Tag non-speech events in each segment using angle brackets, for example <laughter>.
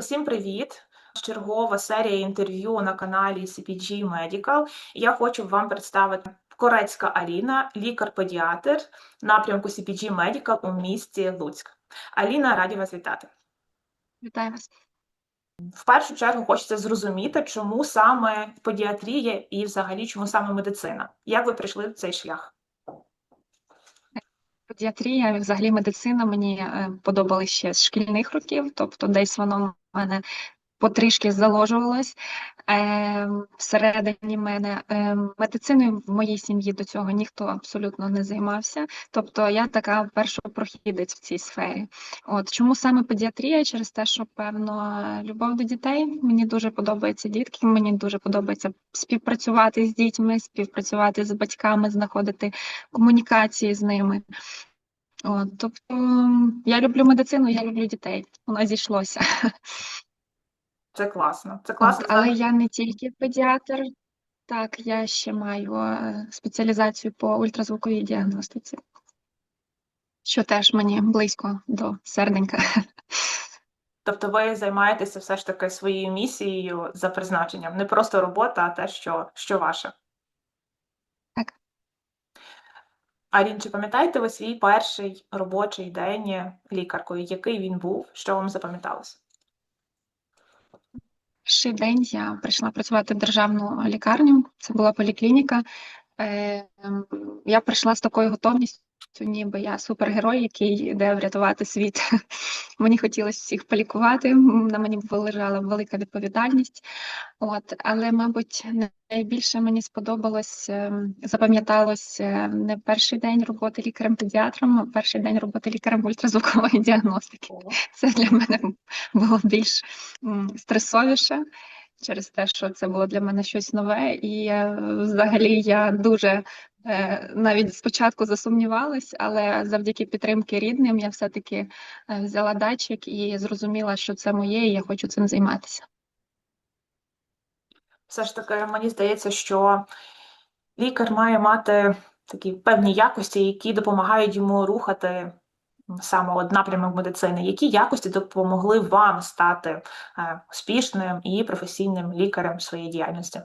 Усім привіт! Чергова серія інтерв'ю на каналі CPG Medical. Я хочу вам представити Корецька Аліна, лікар-педіатр напрямку CPG Medical у місті Луцьк. Аліна, раді вас вітати. Вітаю вас. В першу чергу хочеться зрозуміти, чому саме педіатрія і взагалі чому саме медицина. Як ви прийшли в цей шлях? Педіатрія, взагалі медицина мені е, подобалась ще з шкільних років, тобто десь воно мене потрішки заложувалось е, всередині мене. Е, медициною в моїй сім'ї до цього ніхто абсолютно не займався. Тобто я така першопрохідець в цій сфері. От чому саме педіатрія? Через те, що певно любов до дітей. Мені дуже подобаються дітки, мені дуже подобається співпрацювати з дітьми, співпрацювати з батьками, знаходити комунікації з ними. От, тобто я люблю медицину, я люблю дітей. Воно зійшлося. <laughs> Це класно. Це От, але я не тільки педіатр, так, я ще маю е, спеціалізацію по ультразвуковій діагностиці, що теж мені близько до серденька. <laughs> Тобто ви займаєтеся все ж таки своєю місією за призначенням, не просто робота, а те, що, що ваше. Так. Арін, чи пам'ятаєте ви свій перший робочий день лікаркою? Який він був? Що вам запам'яталося? Перший день я прийшла працювати в державну лікарню, це була поліклініка. Е, ем, Я прийшла з такою готовністю, ніби я супергерой, який йде врятувати світ. <laughs> Мені хотілося всіх полікувати, на мені лежала велика відповідальність. От, але, мабуть, найбільше мені сподобалось, ем, запам'яталось е, не перший день роботи лікарем-педіатром, а перший день роботи лікарем ультразвукової <laughs> діагностики. Це для мене було більш стресовіше через те, що це було для мене щось нове, і е, взагалі я дуже навіть спочатку засумнівалась, але завдяки підтримки рідним я все-таки е, взяла датчик і зрозуміла, що це моє, і я хочу цим займатися. Все ж таки, мені здається, що лікар має мати такі певні якості, які допомагають йому рухати саме от напрямок медицини. Які якості допомогли вам стати е, успішним і професійним лікарем в своїй діяльності?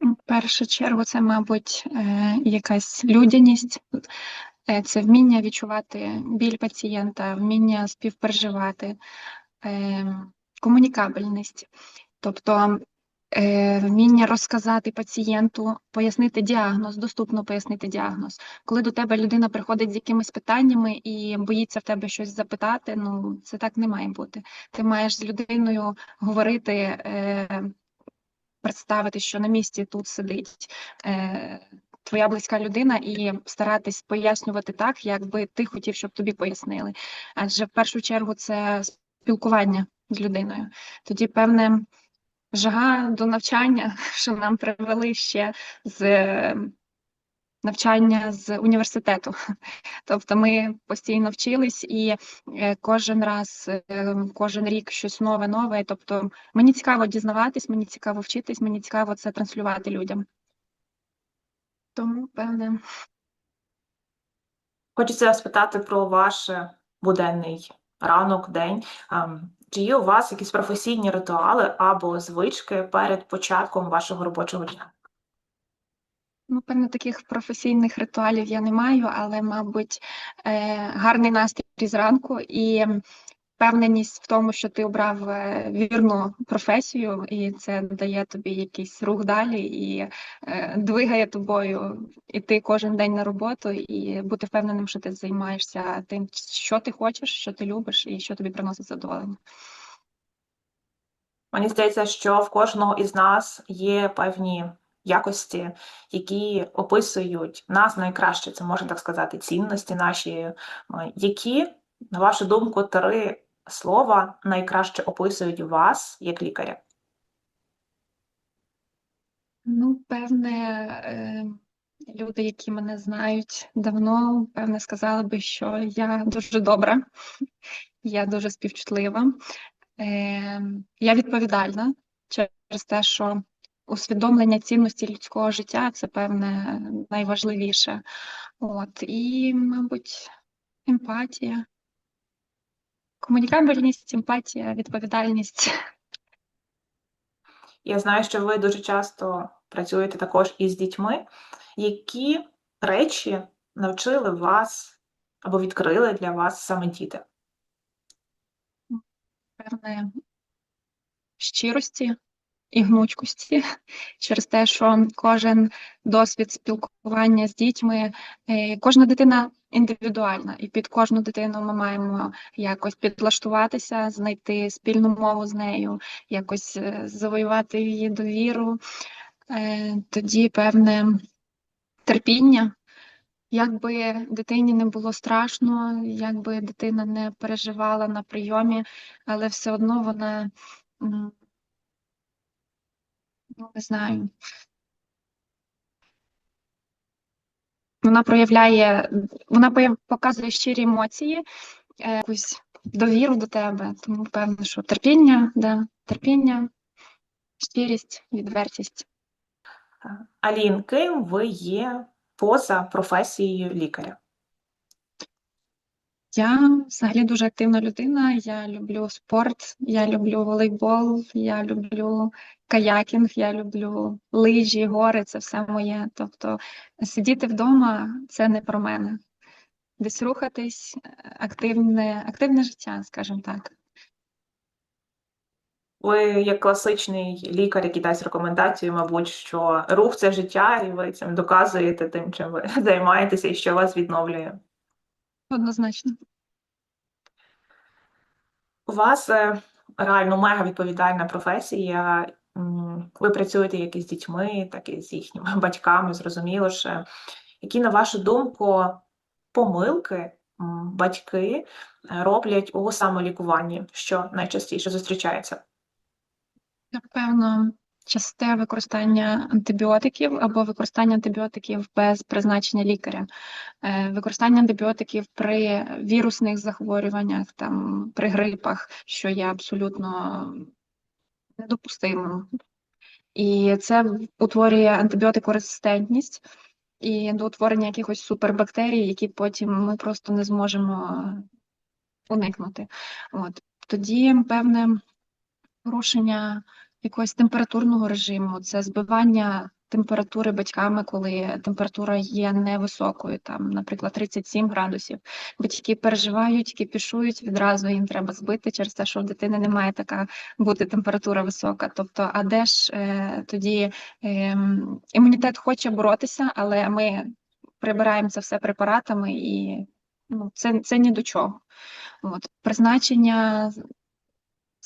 В першу чергу це, мабуть, е, якась людяність, е, це вміння відчувати біль пацієнта, вміння співпереживати, е, комунікабельність, тобто вміння розказати пацієнту, пояснити діагноз, доступно пояснити діагноз. Коли до тебе людина приходить з якимись питаннями і боїться в тебе щось запитати, ну це так не має бути. Ти маєш з людиною говорити. Представити, що на місці тут сидить е, твоя близька людина, і старатись пояснювати так, як би ти хотів, щоб тобі пояснили. Адже в першу чергу це спілкування з людиною. Тоді певне жага до навчання, <laughs> що нам привели ще з навчання з університету. <laughs> Тобто ми постійно вчились і е, кожен раз, е, кожен рік щось нове, нове. Тобто мені цікаво дізнаватись, мені цікаво вчитись, мені цікаво це транслювати людям. Тому, певне, Хочеться спитати про ваш е, буденний ранок, день. Ем, Чи є у вас якісь професійні ритуали або звички перед початком вашого робочого дня? Ну, певне, таких професійних ритуалів я не маю, але, мабуть, е, гарний настрій зранку і впевненість в тому, що ти обрав е, вірну професію, і це дає тобі якийсь рух далі і е, двигає тобою іти кожен день на роботу і бути впевненим, що ти займаєшся тим, що ти хочеш, що ти любиш і що тобі приносить задоволення. Мені здається, що в кожного із нас є певні якості, які описують нас найкраще, це можна так сказати, цінності наші. Е, Які, на вашу думку, три слова найкраще описують вас як лікаря? Ну, певне, е, люди, які мене знають давно, певне, сказали би, що я дуже добра, я дуже співчутлива, е, я відповідальна через те, що усвідомлення цінності людського життя це певне найважливіше. От, і, мабуть, емпатія. Комунікабельність, емпатія, відповідальність. Я знаю, що ви дуже часто працюєте також із дітьми. Які речі навчили вас або відкрили для вас саме діти? певне щирості і гнучкості <laughs> через те, що кожен досвід спілкування з дітьми, е, кожна дитина індивідуальна, і під кожну дитину ми маємо якось підлаштуватися, знайти спільну мову з нею, якось е, завоювати її довіру. Е, Тоді певне терпіння. Якби дитині не було страшно, якби дитина не переживала на прийомі, але все одно вона, ну, не знаю, вона проявляє, вона показує щирі емоції, е, якусь довіру до тебе. Тому певно, що терпіння, да, терпіння, щирість, відвертість. Алін, ким ви є поза професією лікаря? Я взагалі дуже активна людина. Я люблю спорт, я люблю волейбол, я люблю каякінг, я люблю лижі, гори це все моє. Тобто сидіти вдома це не про мене. Десь рухатись, активне, активне життя, скажімо так. Ви як класичний лікар, який дасть рекомендацію, мабуть, що рух це життя, і ви цим доказуєте тим, чим ви <laughs> займаєтеся і що вас відновлює. Однозначно. У вас е, реально мега відповідальна професія. М, Ви працюєте як із дітьми, так і з їхніми <laughs> батьками, зрозуміло ж. Які, на вашу думку, помилки м, батьки е, роблять у самолікуванні, що найчастіше зустрічається? Напевно, часте використання антибіотиків або використання антибіотиків без призначення лікаря, Е, використання антибіотиків при вірусних захворюваннях, там, при грипах, що є абсолютно недопустимим. І це утворює антибіотикорезистентність і до утворення якихось супербактерій, які потім ми просто не зможемо уникнути. От. Тоді, певне, порушення якогось температурного режиму, це збивання температури батьками, коли температура є невисокою, там, наприклад, 37 градусів. Батьки переживають, кипішують, відразу їм треба збити через те, що в дитини немає така бути температура висока. Тобто, а де ж е, тоді е, імунітет хоче боротися, але ми прибираємо це все препаратами і ну, це, це ні до чого. От, призначення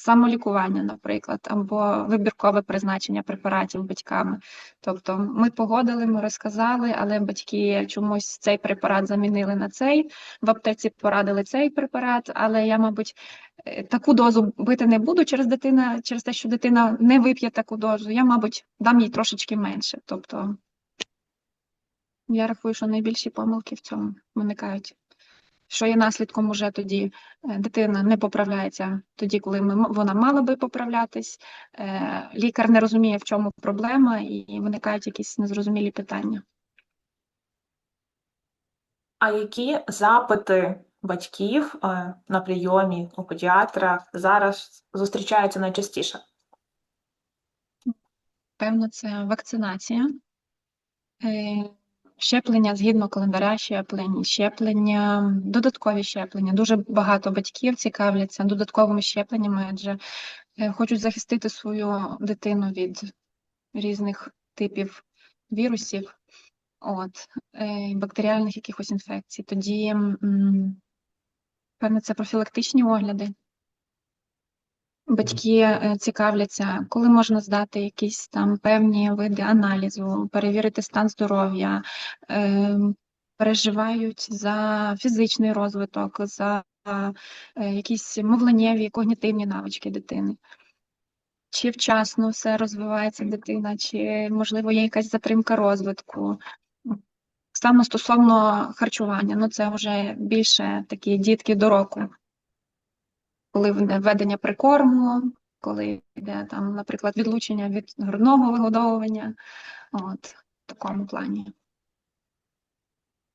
самолікування, наприклад, або вибіркове призначення препаратів батьками. Тобто ми погодили, ми розказали, але батьки чомусь цей препарат замінили на цей, в аптеці порадили цей препарат, але я, мабуть, е, таку дозу бити не буду через дитина, через те, що дитина не вип'є таку дозу, я, мабуть, дам їй трошечки менше. Тобто я рахую, що найбільші помилки в цьому виникають що є наслідком уже тоді е, дитина не поправляється тоді, коли ми, вона мала би поправлятись, е, лікар не розуміє, в чому проблема, і виникають якісь незрозумілі питання. А які запити батьків е, на прийомі у педіатра зараз зустрічаються найчастіше? Певно, це вакцинація, щеплення згідно календаря щеплень, щеплення, додаткові щеплення. Дуже багато батьків цікавляться додатковими щепленнями, адже е, хочуть захистити свою дитину від різних типів вірусів, от, е, бактеріальних якихось інфекцій. Тоді, певне, це профілактичні огляди. Батьки е, цікавляться, коли можна здати якісь там певні види аналізу, перевірити стан здоров'я, е, переживають за фізичний розвиток, за е, якісь мовленнєві, когнітивні навички дитини. Чи вчасно все розвивається дитина, чи, можливо, є якась затримка розвитку. Саме стосовно харчування, ну це вже більше такі дітки до року коли введення прикорму, коли йде там, наприклад, відлучення від грудного вигодовування, от в такому плані.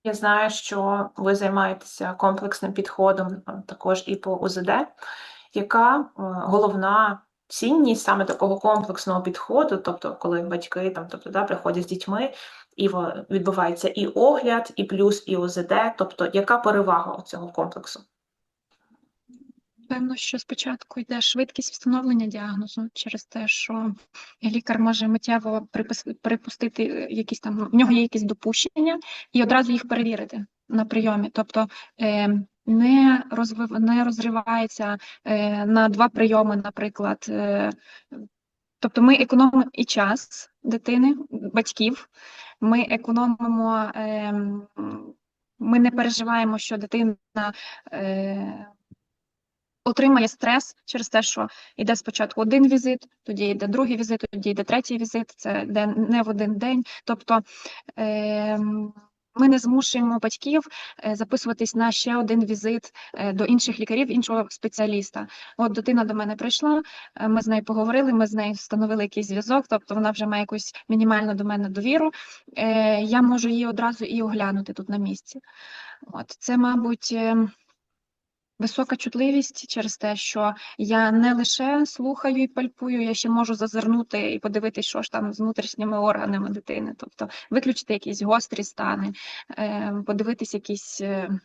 Я знаю, що ви займаєтеся комплексним підходом також і по УЗД. Яка е, головна цінність саме такого комплексного підходу, тобто, коли батьки там, тобто, да, приходять з дітьми, і відбувається і огляд, і плюс і УЗД, тобто яка перевага цього комплексу? Певно, що спочатку йде швидкість встановлення діагнозу через те, що лікар може миттєво припустити е, якісь там, в нього є якісь допущення, і одразу їх перевірити на прийомі. Тобто е, не, розвив, не розривається е, на два прийоми, наприклад. Тобто ми економимо і час дитини, батьків, ми економимо, е, ми не переживаємо, що дитина. Е, отримає стрес через те, що йде спочатку один візит, тоді йде другий візит, тоді йде третій візит, це йде не в один день. Тобто ем, ми не змушуємо батьків е, записуватись на ще один візит е, до інших лікарів, іншого спеціаліста. От дитина до мене прийшла, е, ми з нею поговорили, ми з нею встановили якийсь зв'язок, тобто вона вже має якусь мінімальну до мене довіру. Е, Я можу її одразу і оглянути тут на місці. От це, мабуть. Ем, Висока чутливість через те, що я не лише слухаю і пальпую, я ще можу зазирнути і подивитися, що ж там з внутрішніми органами дитини, тобто виключити якісь гострі стани, е, подивитись якісь е,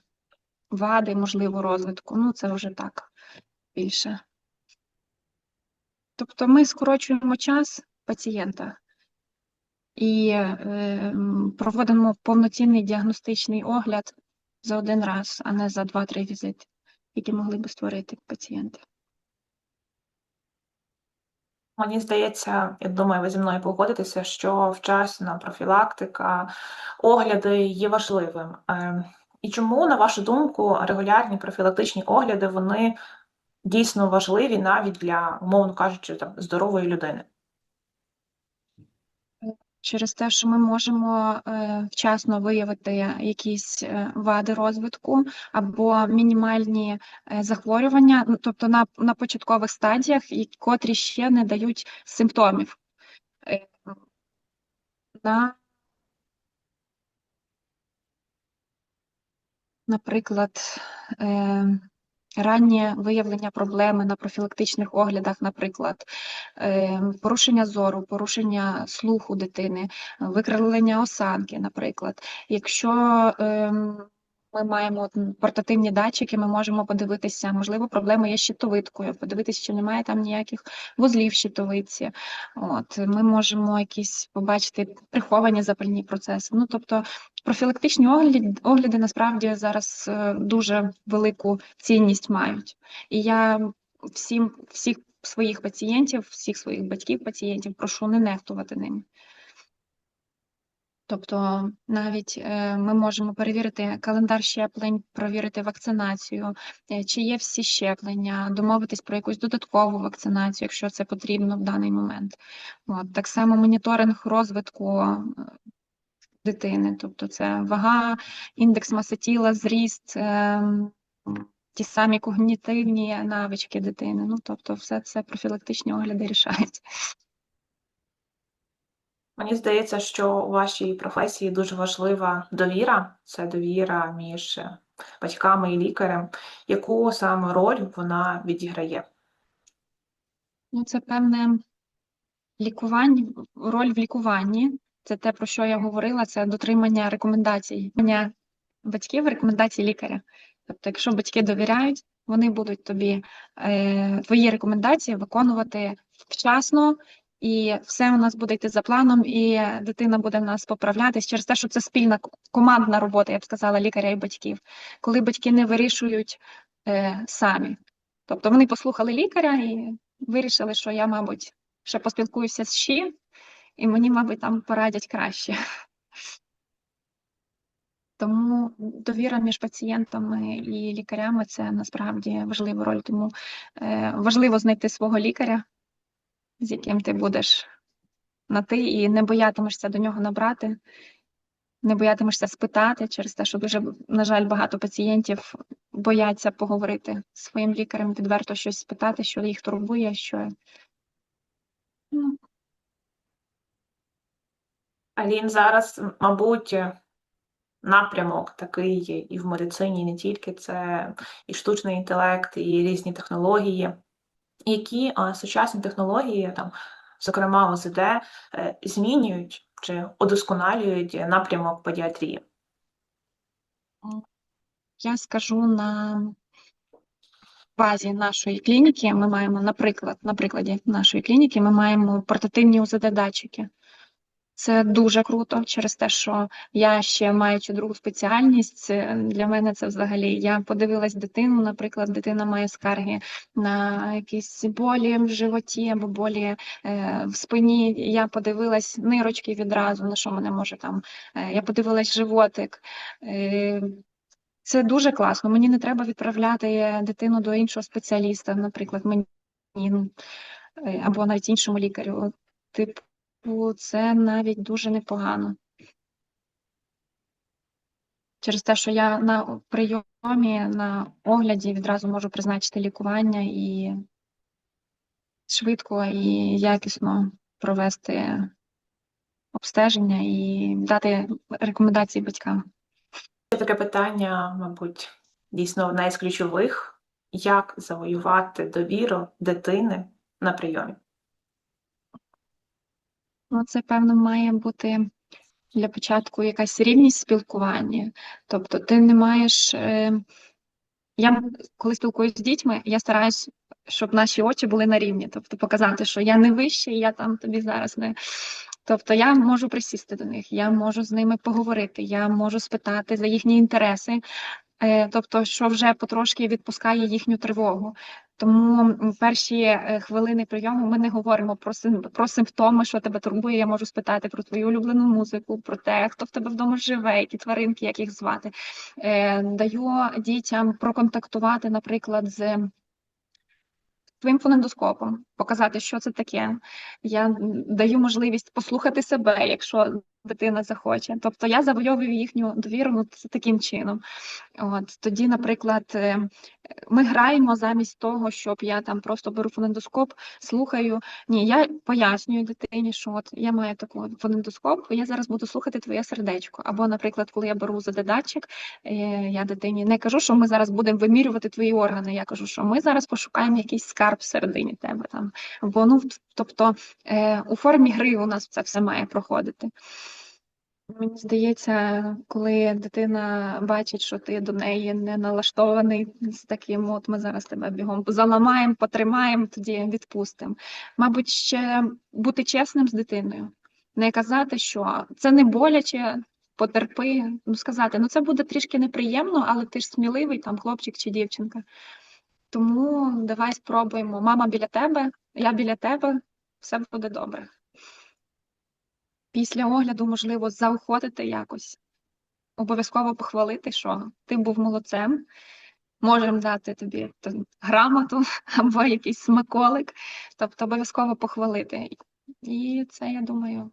вади, можливо, розвитку. Ну, це вже так більше. Тобто ми скорочуємо час пацієнта і е, проводимо повноцінний діагностичний огляд за один раз, а не за два-три візити які могли би створити пацієнти. Мені здається, я думаю, ви зі мною погодитеся, що вчасна профілактика, огляди є важливим. Ем, І чому, на вашу думку, регулярні профілактичні огляди вони дійсно важливі навіть для, умовно кажучи, там здорової людини? Через те, що ми можемо е, вчасно виявити якісь е, вади розвитку або мінімальні е, захворювання, ну, тобто на, на початкових стадіях, котрі ще не дають симптомів. На, наприклад, е, раннє виявлення проблеми на профілактичних оглядах, наприклад, е, порушення зору, порушення слуху дитини, викривлення осанки, наприклад. Якщо ем, ми маємо портативні датчики, ми можемо подивитися, можливо, проблеми є з щитовидкою, подивитися, чи немає там ніяких вузлів в щитовидці. От, ми можемо якісь побачити приховані запальні процеси. Ну, тобто профілактичні огляди, огляди насправді зараз е, дуже велику цінність мають. І я всім, всіх своїх пацієнтів, всіх своїх батьків пацієнтів прошу не нехтувати ними. Тобто навіть е, ми можемо перевірити календар щеплень, провірити вакцинацію, е, чи є всі щеплення, домовитись про якусь додаткову вакцинацію, якщо це потрібно в даний момент. От, так само моніторинг розвитку дитини, тобто це вага, індекс маси тіла, зріст, е, ті самі когнітивні навички дитини. Ну, тобто, все це профілактичні огляди рішають. Мені здається, що у вашій професії дуже важлива довіра, це довіра між батьками і лікарем. Яку саме роль вона відіграє? Ну, це певне лікування, роль в лікуванні. Це те, про що я говорила, це дотримання рекомендацій. Батьків, рекомендацій лікаря. Тобто, якщо батьки довіряють, вони будуть тобі е, твої рекомендації виконувати вчасно, і все у нас буде йти за планом, і дитина буде в нас поправлятись через те, що це спільна командна робота, я б сказала, лікаря і батьків. Коли батьки не вирішують е, самі. Тобто вони послухали лікаря і вирішили, що я, мабуть, ще поспілкуюся з ЩІ, і мені, мабуть, там порадять краще. Тому довіра між пацієнтами і лікарями це насправді важлива роль. Тому е, важливо знайти свого лікаря, з яким ти будеш на ти, і не боятимешся до нього набрати, не боятимешся спитати через те, що дуже, на жаль, багато пацієнтів бояться поговорити з своїм лікарем, відверто щось спитати, що їх турбує, що Алін, зараз, мабуть, напрямок такий є і в медицині, і не тільки це і штучний інтелект, і різні технології, які сучасні технології, там, зокрема ОЗД, е, змінюють чи удосконалюють напрямок педіатрії. Я скажу на базі нашої клініки. Ми маємо, наприклад, на прикладі нашої клініки, ми маємо портативні УЗД-датчики. Це дуже круто через те, що я ще маючи другу спеціальність, це- для мене це взагалі. Я подивилась дитину, наприклад, дитина має скарги на якісь болі в животі або болі е, в спині. Я подивилась нирочки відразу, на що мене може там. Е, я подивилась животик. Е, це дуже класно. Мені не треба відправляти дитину до іншого спеціаліста, наприклад, мені е, або навіть іншому лікарю. Типу, це навіть дуже непогано. Через те, що я на прийомі, на огляді відразу можу призначити лікування і швидко і якісно провести обстеження і дати рекомендації батькам. Ще таке питання, мабуть, дійсно одне із ключових: як завоювати довіру дитини на прийомі? Ну, це, певно, має бути для початку якась рівність спілкування. Тобто ти не маєш. е, Я коли спілкуюся з дітьми, я стараюсь, щоб наші очі були на рівні, тобто показати, що я не вищий, я там тобі зараз не. Тобто я можу присісти до них, я можу з ними поговорити, я можу спитати за їхні інтереси, е, тобто, що вже потрошки відпускає їхню тривогу. Тому перші е, хвилини прийому ми не говоримо про, про симптоми, що тебе турбує. Я можу спитати про твою улюблену музику, про те, хто в тебе вдома живе, які тваринки, як їх звати. Е, Даю дітям проконтактувати, наприклад, з твоїм фонендоскопом, показати, що це таке. Я даю можливість послухати себе, якщо дитина захоче. Тобто я завойовую їхню довіру ну, таким чином. От тоді, наприклад, е, ми граємо замість того, щоб я там просто беру фонендоскоп, слухаю. Ні, я пояснюю дитині, що от я маю таку фонендоскоп, я зараз буду слухати твоє сердечко. Або, наприклад, коли я беру за задатчик, я дитині не кажу, що ми зараз будемо вимірювати твої органи. Я кажу, що ми зараз пошукаємо якийсь скарб всередині тебе там. Бо ну, тобто е, у формі гри у нас це все має проходити. Мені здається, коли дитина бачить, що ти до неї не налаштований з таким, от ми зараз тебе бігом заламаємо, потримаємо, тоді відпустимо. Мабуть, ще бути чесним з дитиною, не казати, що це не боляче, потерпи, ну сказати, ну це буде трішки неприємно, але ти ж сміливий, там хлопчик чи дівчинка. Тому давай спробуємо. Мама біля тебе, я біля тебе, все буде добре. Після огляду, можливо, заохотити якось, обов'язково похвалити, що ти був молодцем, можемо дати тобі там, грамоту <laughs> або якийсь смаколик, тобто обов'язково похвалити. І це, я думаю,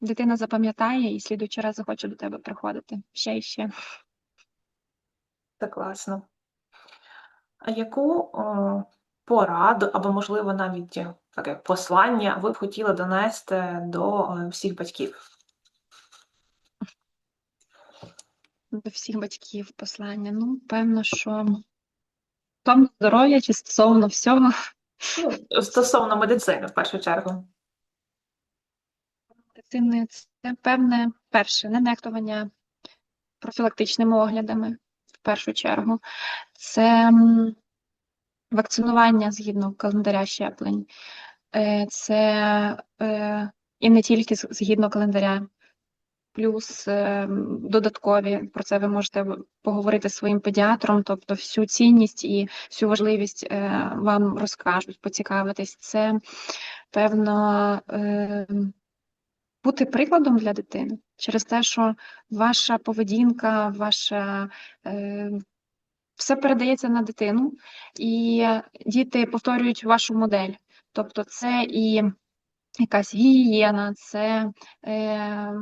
дитина запам'ятає і слідуючий раз захоче до тебе приходити ще і ще. Це класно. А яку о, пораду або, можливо, навіть е, таке послання ви б хотіли донести до е, всіх батьків? До всіх батьків послання. Ну, певно, що стосовно здоров'я чи стосовно всього. Ну, стосовно медицини, в першу чергу. Дитини це певне перше не нехтування профілактичними оглядами в першу чергу. Це вакцинування згідно календаря щеплень. Е, Це е, і не тільки згідно календаря, плюс е, додаткові. Про це ви можете поговорити зі своїм педіатром, тобто всю цінність і всю важливість вам розкажуть, поцікавитись. Це певно. бути прикладом для дитини через те, що ваша поведінка, ваша все передається на дитину, і діти повторюють вашу модель. Тобто, це і якась гігієна, це е,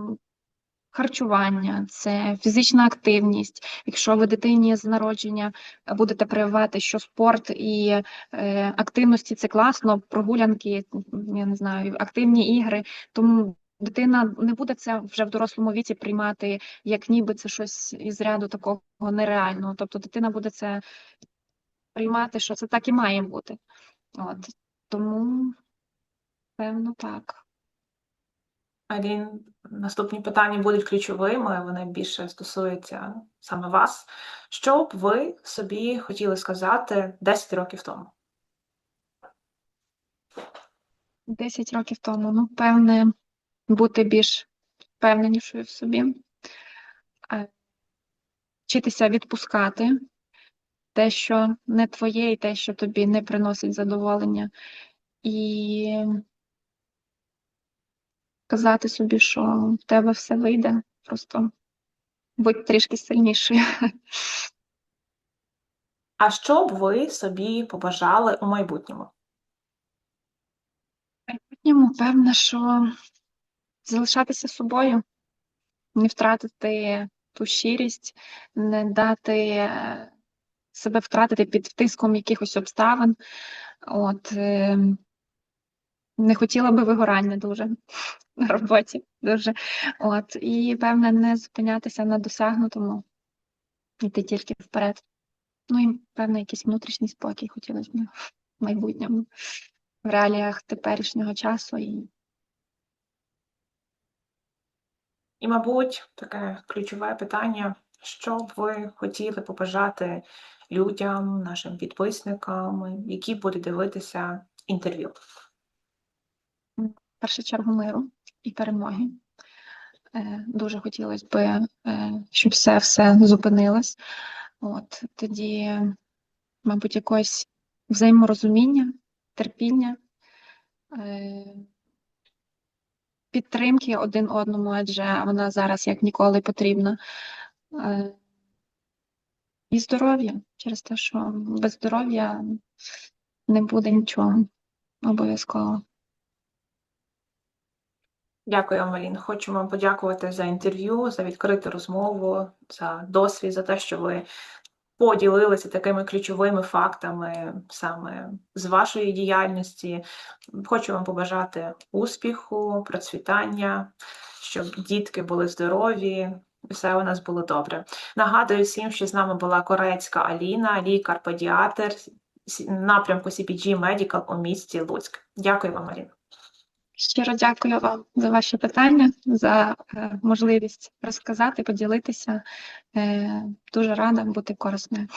харчування, це фізична активність. Якщо ви дитині з народження будете прививати, що спорт і е, активності це класно, прогулянки, я не знаю, активні ігри, тому дитина не буде це вже в дорослому віці приймати, як ніби це щось із ряду такого нереального. Тобто дитина буде це приймати, що це так і має бути. От. Тому, певно, так. Алін, наступні питання будуть ключовими, вони більше стосуються саме вас. Що б ви собі хотіли сказати 10 років тому? 10 років тому, ну, певне, бути більш впевненішою в собі, вчитися відпускати те, що не твоє, і те, що тобі не приносить задоволення, і казати собі, що в тебе все вийде, просто будь трішки сильнішою. <laughs> А що б ви собі побажали у майбутньому? майбутньому, певно, що залишатися собою, не втратити ту щирість, не дати е, себе втратити під тиском якихось обставин. От, е, не хотіла би вигорання дуже <laughs> на роботі. Дуже. От, і, певне, не зупинятися на досягнутому, йти тільки вперед. Ну і, певно, якийсь внутрішній спокій хотілося б в майбутньому, в реаліях теперішнього часу і І, мабуть, таке ключове питання: що б ви хотіли побажати людям, нашим підписникам, які будуть дивитися інтерв'ю? в першу чергу миру і перемоги. Е, Дуже хотілося б, е, щоб все все зупинилось. От тоді, мабуть, якось взаєморозуміння, терпіння, е, підтримки один одному, адже вона зараз як ніколи потрібна. Е, І здоров'я через те, що без здоров'я не буде нічого обов'язково. Дякую, Амалін. Хочу вам подякувати за інтерв'ю, за відкриту розмову, за досвід, за те, що ви поділилися такими ключовими фактами саме з вашої діяльності. Хочу вам побажати успіху, процвітання, щоб дітки були здорові. Все у нас було добре. Нагадую всім, що з нами була корецька Аліна, лікар-педіатр напрямку CPG Medical у місті Луцьк. Дякую вам, Аліна. Щиро дякую вам за ваші питання, за е, можливість розказати, поділитися. Е, Дуже рада бути корисною.